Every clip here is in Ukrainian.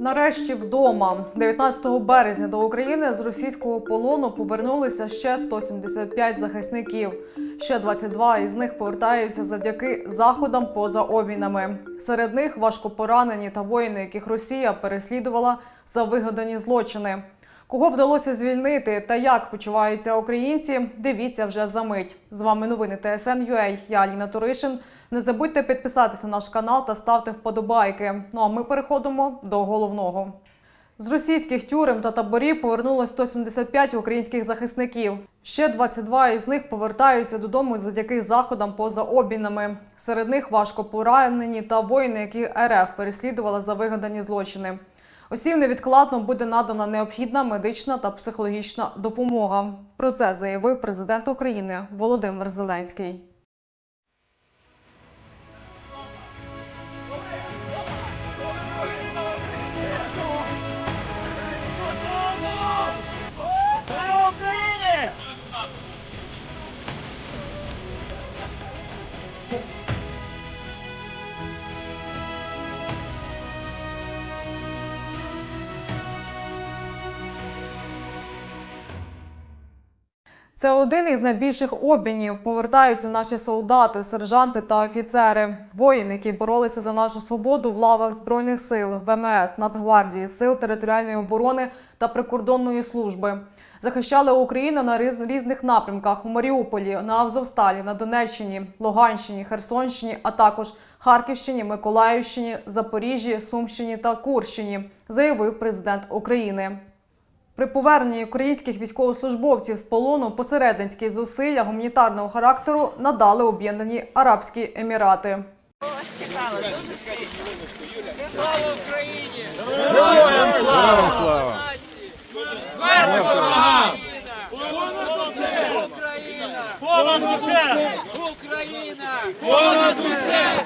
Нарешті вдома 19 березня до України з російського полону повернулися ще 175 захисників. Ще 22 із них повертаються завдяки заходам поза обмінами. Серед них важко поранені та воїни, яких Росія переслідувала за вигадані злочини. Кого вдалося звільнити та як почуваються українці? Дивіться вже за мить. З вами новини ТСН.UA. Я Аліна Туришин. Не забудьте підписатися на наш канал та ставте вподобайки. Ну а ми переходимо до головного. З російських тюрем та таборів повернулось 175 українських захисників. Ще 22 із них повертаються додому завдяки заходам поза обмінами. Серед них важко поранені та воїни, які РФ переслідувала за вигадані злочини. Усім невідкладно буде надана необхідна медична та психологічна допомога. Про це заявив президент України Володимир Зеленський. Це один із найбільших обмінів. Повертаються наші солдати, сержанти та офіцери, воїни, які боролися за нашу свободу в лавах збройних сил, ВМС, Нацгвардії, сил територіальної оборони та прикордонної служби. Захищали Україну на різ- різних напрямках у Маріуполі, на Азовсталі, на Донеччині, Луганщині, Херсонщині, а також Харківщині, Миколаївщині, Запоріжжі, Сумщині та Курщині, заявив президент України. При поверненні українських військовослужбовців з полону посередницькі зусилля гуманітарного характеру надали Об'єднані Арабські Емірати. Понад усе! Україна! Понад усе!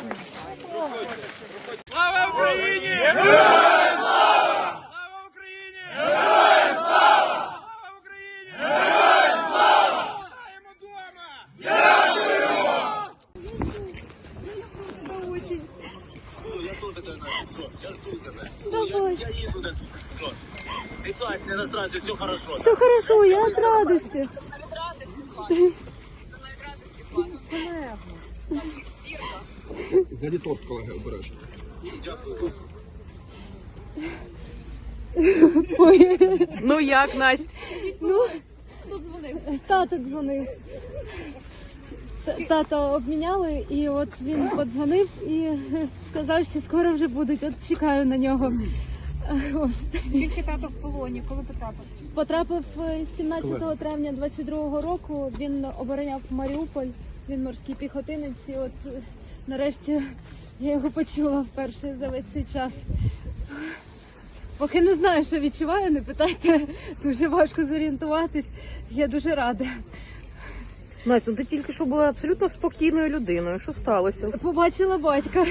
Слава Україні! Героям слава! Слава Україні! Героям слава! Слава Україні! Героям слава! Вітаємо дома! Все хорошо, радости. За торт, колеги, обережно. Ну як, Настя? Ну, тато дзвонив. Тато обміняли, і от він подзвонив і сказав, що скоро вже будуть. От чекаю на нього. Скільки тато в полоні? Коли ти потрапив? Потрапив е, 17 травня 22-го року. Він обороняв Маріуполь. Він морський піхотинець. І от е, нарешті я його почула вперше за весь цей час. Поки не знаю, що відчуваю, не питайте. Дуже важко зорієнтуватись. Я дуже рада. Настя, ну ти тільки що була абсолютно спокійною людиною. Що сталося? Побачила батька.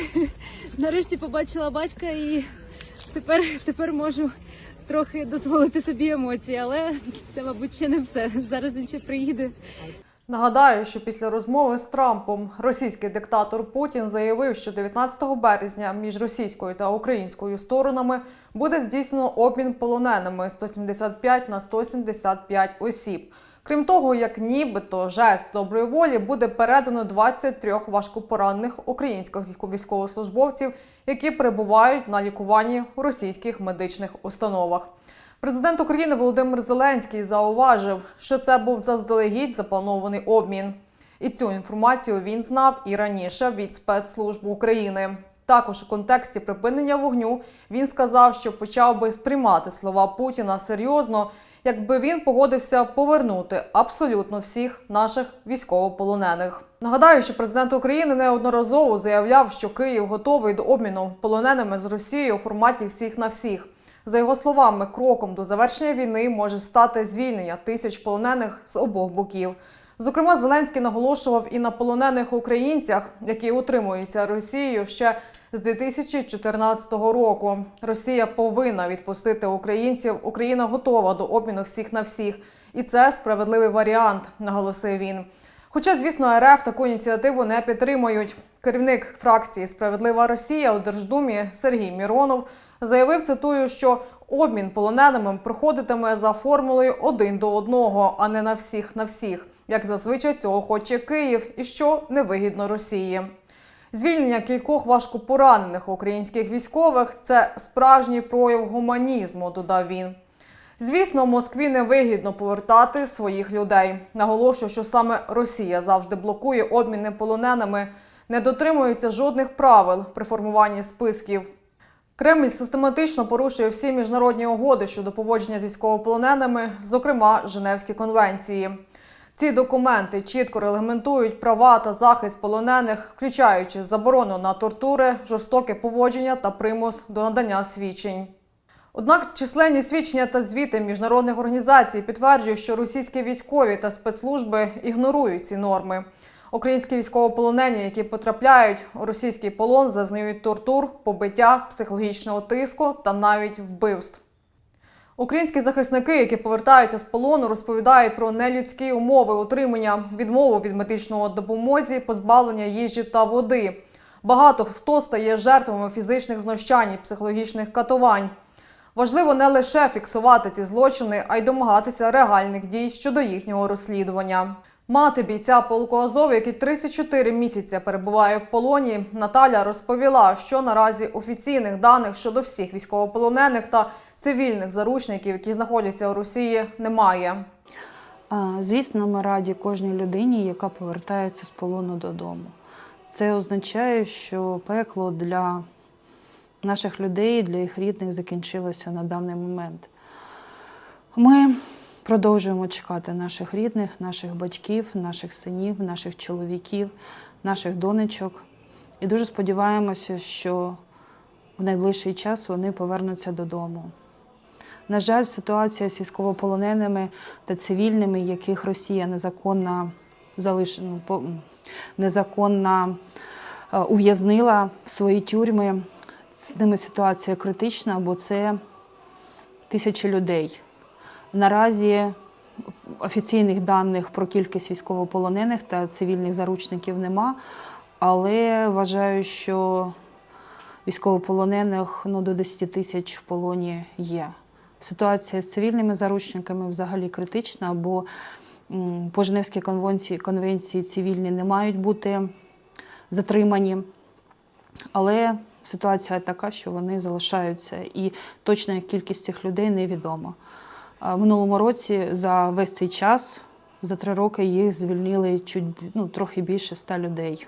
Нарешті побачила батька і тепер, тепер можу трохи дозволити собі емоції, але це, мабуть, ще не все. Зараз він ще приїде. Нагадаю, що після розмови з Трампом російський диктатор Путін заявив, що 19 березня між російською та українською сторонами буде здійснено обмін полоненими 175 на 175 осіб. Крім того, як нібито жест доброї волі буде передано 23 важкопоранених українських військовослужбовців, які перебувають на лікуванні у російських медичних установах. Президент України Володимир Зеленський зауважив, що це був заздалегідь запланований обмін. І цю інформацію він знав і раніше від спецслужб України. Також у контексті припинення вогню він сказав, що почав би сприймати слова Путіна серйозно, якби він погодився повернути абсолютно всіх наших військовополонених. Нагадаю, що президент України неодноразово заявляв, що Київ готовий до обміну полоненими з Росією у форматі всіх на всіх. За його словами, кроком до завершення війни може стати звільнення тисяч полонених з обох боків. Зокрема, Зеленський наголошував і на полонених українцях, які утримуються Росією ще з 2014 року. Росія повинна відпустити українців. Україна готова до обміну всіх на всіх, і це справедливий варіант, наголосив він. Хоча, звісно, РФ таку ініціативу не підтримують. Керівник фракції Справедлива Росія у Держдумі Сергій Міронов Заявив, цитую, що обмін полоненими проходитиме за формулою один до одного, а не на всіх на всіх, як зазвичай цього хоче Київ, і що невигідно Росії. Звільнення кількох важкопоранених українських військових це справжній прояв гуманізму, додав він. Звісно, Москві не вигідно повертати своїх людей. Наголошую, що саме Росія завжди блокує обміни полоненими, не дотримується жодних правил при формуванні списків. Кремль систематично порушує всі міжнародні угоди щодо поводження з військовополоненими, зокрема Женевські конвенції. Ці документи чітко регламентують права та захист полонених, включаючи заборону на тортури, жорстоке поводження та примус до надання свідчень. Однак численні свідчення та звіти міжнародних організацій підтверджують, що російські військові та спецслужби ігнорують ці норми. Українські військовополонені, які потрапляють у російський полон, зазнають тортур, побиття, психологічного тиску та навіть вбивств. Українські захисники, які повертаються з полону, розповідають про нелюдські умови утримання, відмову від медичного допомозі, позбавлення їжі та води. Багато хто стає жертвами фізичних знущань, психологічних катувань. Важливо не лише фіксувати ці злочини, а й домагатися реальних дій щодо їхнього розслідування. Мати бійця полку Азов, який 34 місяці перебуває в полоні, Наталя розповіла, що наразі офіційних даних щодо всіх військовополонених та цивільних заручників, які знаходяться у Росії, немає. Звісно, ми раді кожній людині, яка повертається з полону додому. Це означає, що пекло для наших людей, для їх рідних закінчилося на даний момент. Ми продовжуємо чекати наших рідних, наших батьків, наших синів, наших чоловіків, наших донечок. І дуже сподіваємося, що в найближчий час вони повернуться додому. На жаль, ситуація з військовополоненими та цивільними, яких Росія незаконно залиш... ну, незаконно е, ув'язнила в свої тюрми. З ними ситуація критична, бо це тисячі людей. Наразі офіційних даних про кількість військовополонених та цивільних заручників нема, але вважаю, що військовополонених ну, до 10 тисяч в полоні є. Ситуація з цивільними заручниками взагалі критична, бо по Женевській конвенції, конвенції цивільні не мають бути затримані. Але ситуація така, що вони залишаються, і точна кількість цих людей невідома. Минулому році за весь цей час, за три роки, їх звільнили чуть ну, трохи більше ста людей.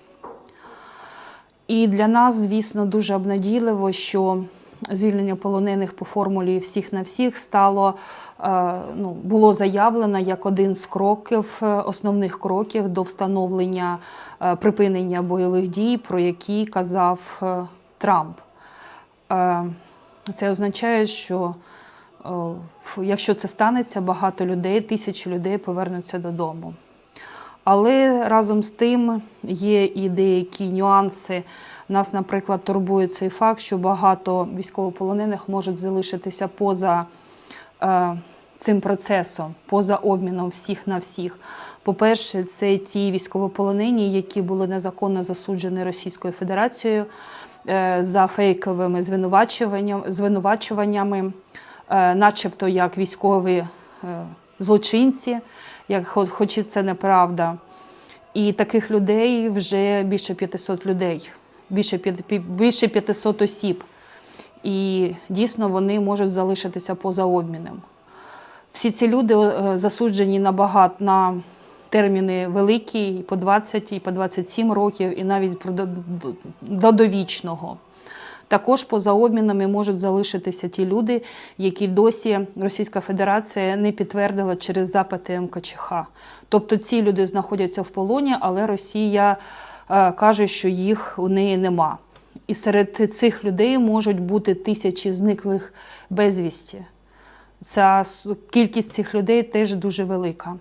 І для нас, звісно, дуже обнадійливо, що звільнення полонених по формулі всіх на всіх стало е, ну, було заявлено як один з кроків, е, основних кроків до встановлення е, припинення бойових дій, про які казав Трамп. Е, Це означає, що е, якщо це станеться, багато людей, тисячі людей повернуться додому. Але разом з тим є і деякі нюанси. Нас, наприклад, турбує цей факт, що багато військовополонених можуть залишитися поза е, цим процесом, поза обміном всіх на всіх. По-перше, це ті військовополонені, які були незаконно засуджені Російською Федерацією за фейковими звинувачуванням, звинувачуваннями, е, начебто як військові е, злочинці, як, хоч і це неправда. І таких людей вже більше 500 людей, більше, більше 500 осіб. І дійсно вони можуть залишитися поза обміном. Всі ці люди е, засуджені на багато терміни великі, і по 20, і по 27 років, і навіть до довічного. Також поза обмінами можуть залишитися ті люди, які досі Російська Федерація не підтвердила через запити МКЧХ. Тобто ці люди знаходяться в полоні, але Росія е, каже, що їх у неї нема. І серед цих людей можуть бути тисячі зниклих безвісті. Ця кількість цих людей теж дуже велика.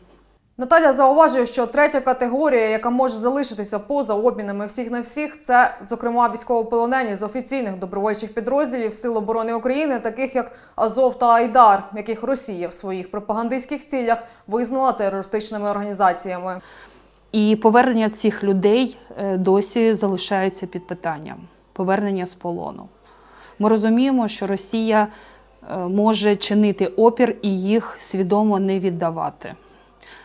Наталя зауважує, що третя категорія, яка може залишитися поза обмінами всіх на всіх, це зокрема військовополонені з офіційних добровольчих підрозділів Сил оборони України, таких як Азов та Айдар, яких Росія в своїх пропагандистських цілях визнала терористичними організаціями. І повернення цих людей е, досі залишається під питанням. Повернення з полону. ми розуміємо, що Росія е, може чинити опір і їх свідомо не віддавати.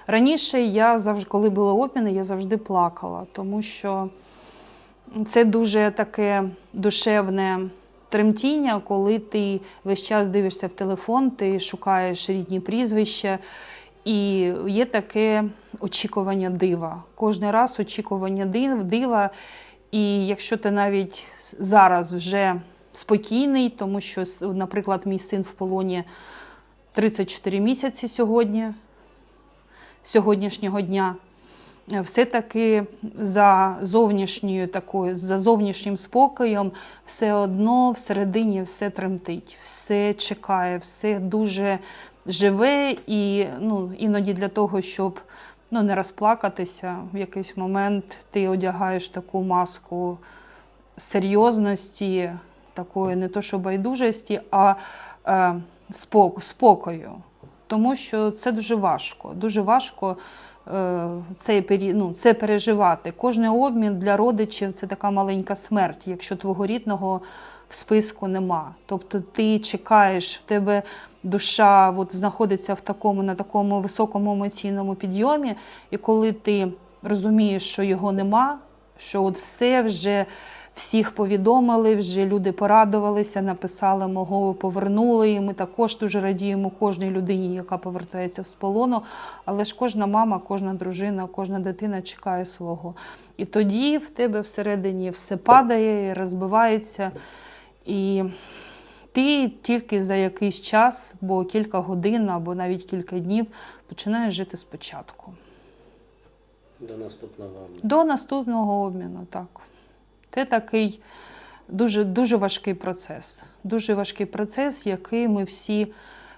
Раніше я завжди, коли були обміни, я завжди плакала, тому що це дуже таке душевне тремтіння, коли ти весь час дивишся в телефон, ти шукаєш рідні прізвища, і є таке очікування дива. Кожен раз очікування дива. І якщо ти навіть зараз вже спокійний, тому що, наприклад, мій син в полоні 34 місяці сьогодні, сьогоднішнього дня, е, все-таки за зовнішньою такою, за зовнішнім спокоєм, все одно всередині все тремтить, все чекає, все дуже живе, і ну, іноді для того, щоб ну, не розплакатися, в якийсь момент ти одягаєш таку маску серйозності, такої не то що байдужості, а е, спокою. Тому що це дуже важко. Дуже важко е, цей пері... ну, це переживати. Кожний обмін для родичів це така маленька смерть, якщо твого рідного в списку нема. Тобто ти чекаєш, в тебе душа от, знаходиться в такому, на такому високому емоційному підйомі, і коли ти розумієш, що його нема, що от все вже всіх повідомили, вже люди порадувалися, написали мого, повернули. І ми також дуже радіємо кожній людині, яка повертається з полону. Але ж кожна мама, кожна дружина, кожна дитина чекає свого. І тоді в тебе всередині все падає, розбивається. І ти тільки за якийсь час, бо кілька годин або навіть кілька днів починаєш жити спочатку. До наступного обміну. До наступного обміну, так. Це такий дуже, дуже важкий процес. Дуже важкий процес, який ми всі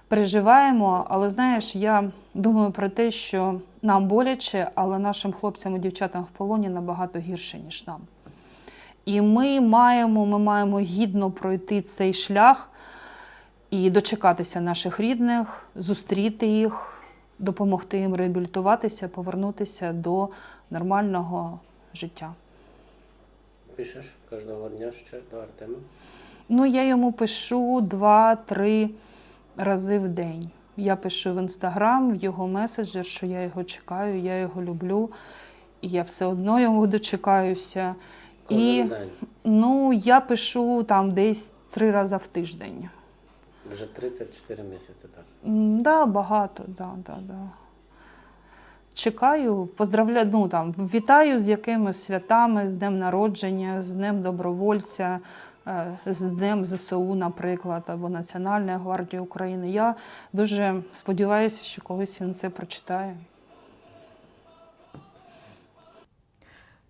переживаємо. Але знаєш, я думаю про те, що нам боляче, але нашим хлопцям і дівчатам в полоні набагато гірше, ніж нам. І ми маємо, ми маємо гідно пройти цей шлях і дочекатися наших рідних, зустріти їх, допомогти їм реабілітуватися, повернутися до нормального життя. Пишеш кожного дня ще до Артема. Ну, я йому пишу два-три рази в день. Я пишу в інстаграм, в його меседжер, що я його чекаю, я його люблю, і я все одно його дочекаюся. Кожен І день. ну, я пишу там десь три рази в тиждень. Вже 34 місяці так. М, Да, багато, да, да, да. Чекаю, поздравляю, ну там вітаю з якимись святами, з днем народження, з днем добровольця, е, з днем ЗСУ, наприклад, або Національної гвардії України. Я дуже сподіваюся, що колись він це прочитає.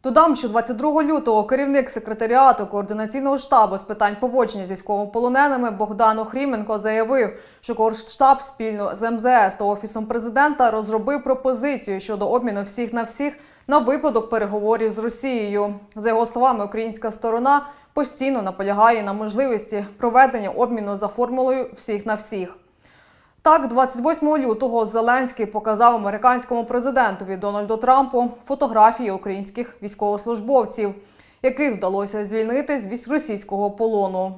Додам, що 22 лютого керівник секретаріату координаційного штабу з питань поводження з військовополоненими Богдан Охріменко заявив, що Коордштаб спільно з МЗС та офісом президента розробив пропозицію щодо обміну всіх на всіх на випадок переговорів з Росією. За його словами, українська сторона постійно наполягає на можливості проведення обміну за формулою всіх на всіх. Так, 28 лютого Зеленський показав американському президентові Дональду Трампу фотографії українських військовослужбовців, яких вдалося звільнити з російського полону.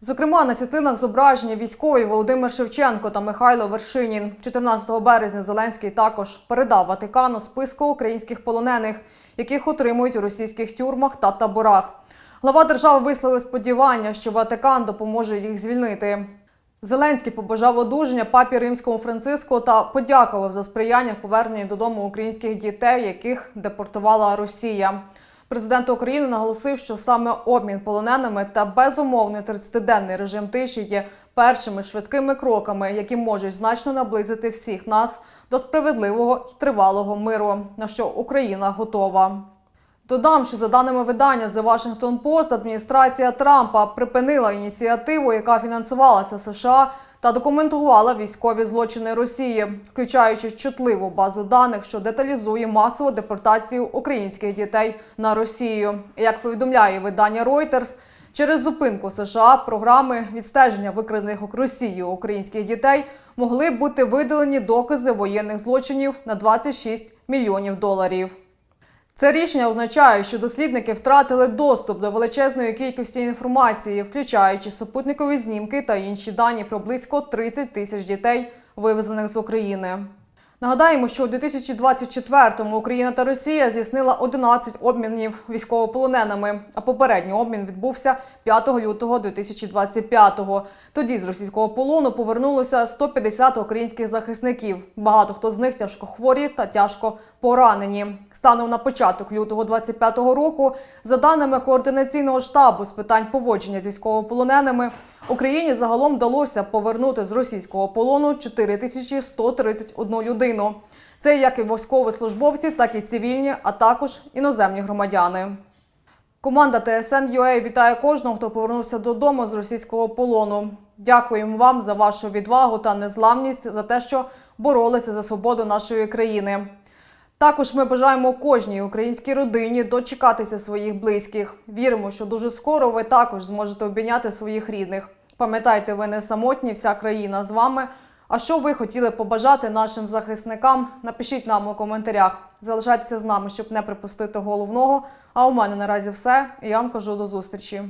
Зокрема, на світлинах зображені військові Володимир Шевченко та Михайло Вершинін. 14 березня Зеленський також передав Ватикану списку українських полонених, яких отримують у російських тюрмах та таборах. Глава держави висловив сподівання, що Ватикан допоможе їх звільнити. Зеленський побажав одужання папі римському Франциску та подякував за сприяння в поверненні додому українських дітей, яких депортувала Росія. Президент України наголосив, що саме обмін полоненими та безумовний 30-денний режим тиші є першими швидкими кроками, які можуть значно наблизити всіх нас до справедливого і тривалого миру, на що Україна готова. Додам, що за даними видання The Washington Post, адміністрація Трампа припинила ініціативу, яка фінансувалася США та документувала військові злочини Росії, включаючи чутливу базу даних, що деталізує масову депортацію українських дітей на Росію. Як повідомляє видання Reuters, через зупинку США програми відстеження викрадених Росією українських дітей могли бути видалені докази воєнних злочинів на 26 мільйонів доларів. Це рішення означає, що дослідники втратили доступ до величезної кількості інформації, включаючи супутникові знімки та інші дані про близько 30 тисяч дітей, вивезених з України. Нагадаємо, що у 2024-му Україна та Росія здійснила 11 обмінів військовополоненими, а попередній обмін відбувся 5 лютого 2025-го. Тоді з російського полону повернулося 150 українських захисників. Багато хто з них тяжкохворі та тяжко поранені. Станом на початок лютого 25-го року, за даними координаційного штабу з питань поводження з військовополоненими, Україні загалом вдалося повернути з російського полону 4131 людину. Це як і військовослужбовці, так і цивільні, а також іноземні громадяни. Команда ТСН TSN.UA вітає кожного, хто повернувся додому з російського полону. Дякуємо вам за вашу відвагу та незламність за те, що боролися за свободу нашої країни. Також ми бажаємо кожній українській родині дочекатися своїх близьких. Віримо, що дуже скоро ви також зможете обійняти своїх рідних. Пам'ятайте, ви не самотні, вся країна з вами. А що ви хотіли побажати нашим захисникам? Напишіть нам у коментарях. Залишайтеся з нами, щоб не припустити головного. А у мене наразі все. І я вам кажу до зустрічі.